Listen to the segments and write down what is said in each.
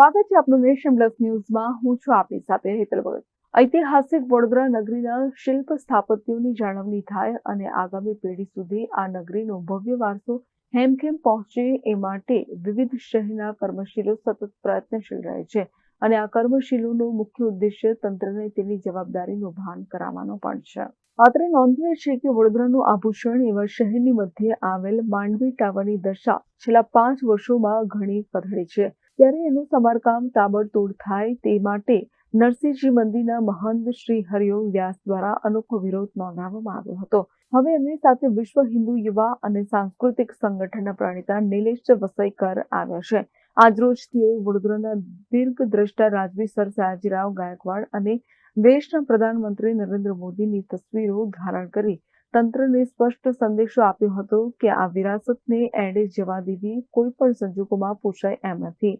સ્વાગત છે આપનું નેશન પ્લસ ન્યૂઝમાં. હું છું આપની સાથે હેતલ ભગત. ઐતિહાસિક વડોદરા નગરીના શિલ્પ સ્થાપત્યોની જાળવણી થાય અને આગામી પેઢી સુધી આ નગરીનો ભવ્ય વારસો હેમખેમ પહોંચે એ માટે વિવિધ શહેરના કર્મશીલો સતત પ્રયત્નશીલ રહે છે અને આ કર્મશીલોનો મુખ્ય ઉદ્દેશ્ય તંત્રને તેની જવાબદારીનું ભાન કરાવવાનો પણ છે. અત્રે નોંધનીય છે કે વડોદરાનું આભૂષણ એવા શહેરની મધ્યે આવેલ માંડવી ટાવરની દશા છેલ્લા પાંચ વર્ષોમાં ઘણી કથળી છે. ત્યારે એનું સમારકામ તાબડતોડ થાય તે માટે નરસિંહજી મંદિરના મહંત શ્રી હરિઓમ વ્યાસ દ્વારા અનોખો વિરોધ નોંધાવવામાં આવ્યો હતો. હવે એમની સાથે વિશ્વ હિન્દુ યુવા અને સાંસ્કૃતિક સંગઠનના પ્રણેતા નિલેશ વસઈકર આવ્યા છે. આજરોજ તેઓએ વડોદરાના દીર્ઘદ્રષ્ટા રાજવી સર સયાજીરાવ ગાયકવાડ અને દેશના પ્રધાનમંત્રી નરેન્દ્ર મોદીની તસવીરો ધારણ કરી તંત્રને સ્પષ્ટ સંદેશો આપ્યો હતો કે આ વિરાસતને એડે જવા દેવી કોઈ પણ સંજોગોમાં પોષાય એમ નથી.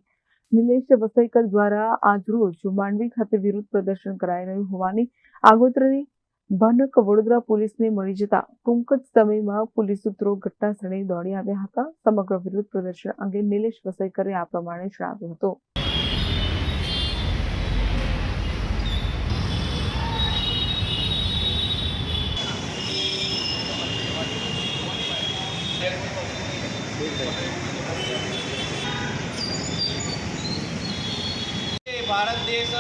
નિલેશ વસઈકર દ્વારા આજરોજ માંડવી ખાતે વિરોધ પ્રદર્શન કરાઈ રહ્યું હોવાની આગોતરી ભનક વડોદરા પોલીસને મળી જતા ટૂંક જ સમયમાં પોલીસ સૂત્રો ઘટના સ્થળે દોડી આવ્યા હતા. સમગ્ર વિરોધ પ્રદર્શન અંગે નિલેશ વસઈકરે આ પ્રમાણે જણાવ્યું હતું. ભારત દેશ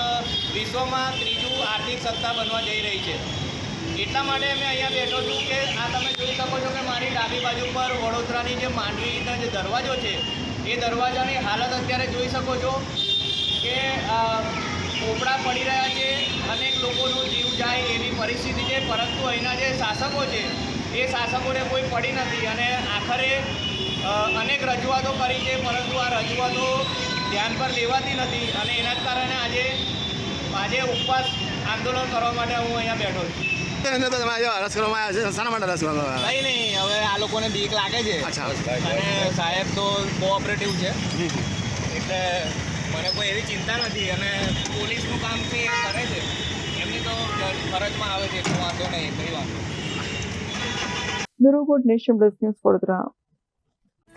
વિશ્વમાં ત્રીજું આર્થિક સત્તા બનવા જઈ રહી છે. એટલા માટે અમે અહીંયા બેઠો છું કે આ તમે જોઈ શકો છો કે મારી ડાબી બાજુ પર વડોદરાની જે માંડવીનો જે દરવાજો છે એ દરવાજાની હાલત અત્યારે જોઈ શકો છો કે અ, પોપડા પડી રહ્યા છે અનેક લોકોનો જીવ જાય એવી પરિસ્થિતિ છે પરંતુ અહીંના જે શાસકો છે એ શાસકોને કોઈ પડી નથી અને આખરે અનેક રજૂઆતો કરી છે પરંતુ આ રજૂઆતો ધ્યાન પર લેવાતી નથી અને એના જ કારણે આજે આજે ઉપવાસ આંદોલન કરવા માટે હું અહીંયા બેઠો છું. અંદર તો અરજ કરવામાં આવ્યા છે શાના માટે અરજ કરવામાં આવ્યા? કંઈ નહીં હવે આ લોકોને બીક લાગે છે. અને સાહેબ તો કોઓપરેટિવ છે. એટલે મને કોઈ એવી ચિંતા નથી અને પોલીસનું કામ છે એ કરે છે. એમની તો ફરજમાં આવે છે એટલું વાંધો નહીં કંઈ વાંધો bureau Nation Plus News Vadodara.